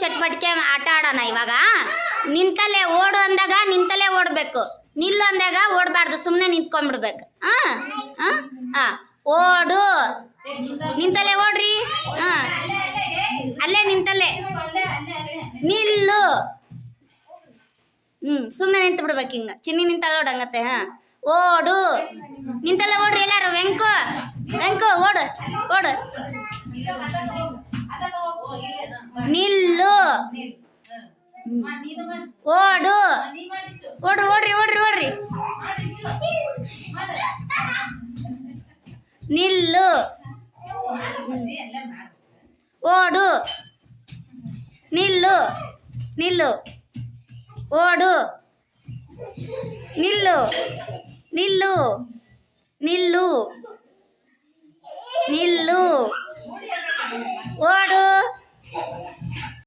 ಚಟುವಟಿಕೆ ಆಟ ಆಡೋಣ ಇವಾಗ. ನಿಂತಲ್ಲೇ ಓಡು ಅಂದಾಗ ನಿಂತಲ್ಲೇ ಓಡಬೇಕು. ನಿಲ್ಲು ಅಂದಾಗ ಓಡಬಾರ್ದು ಸುಮ್ಮನೆ ನಿಂತ್ಕೊಂಡ್ಬಿಡ್ಬೇಕು. ಹಾಂ ಹಾಂ ಹಾಂ ಓಡು. ನಿಂತಲ್ಲೇ ಓಡ್ರಿ. ಹಾಂ ಅಲ್ಲೇ ನಿಂತಲ್ಲೇ. ನಿಲ್ಲು. ಹ್ಞೂ ಸುಮ್ಮನೆ ನಿಂತು ಬಿಡ್ಬೇಕು ಹಿಂಗೆ. ಚಿನ್ನಿ ನಿಂತಲ್ಲ ಓಡಂಗತ್ತೆ, ಹಾಂ. ಓಡು. ನಿಂತಲ್ಲ ಓಡ್ರಿ ಎಲ್ಲಾರು, ವೆಂಕು. ವೆಂಕು, ಓಡು. ಓಡು. ನಿಲ್ಲು. ಓಡು ಓಡ್ರಿ ಓಡ್ರಿ ಓಡ್ರಿ ಓಡ್ರಿ ನಿಲ್ಲು ಓಡು ನಿಲ್ಲು ನಿಲ್ಲು ಓಡು ನಿಲ್ಲು ನಿಲ್ಲು ನಿಲ್ಲು ನಿಲ್ಲು ಓಡು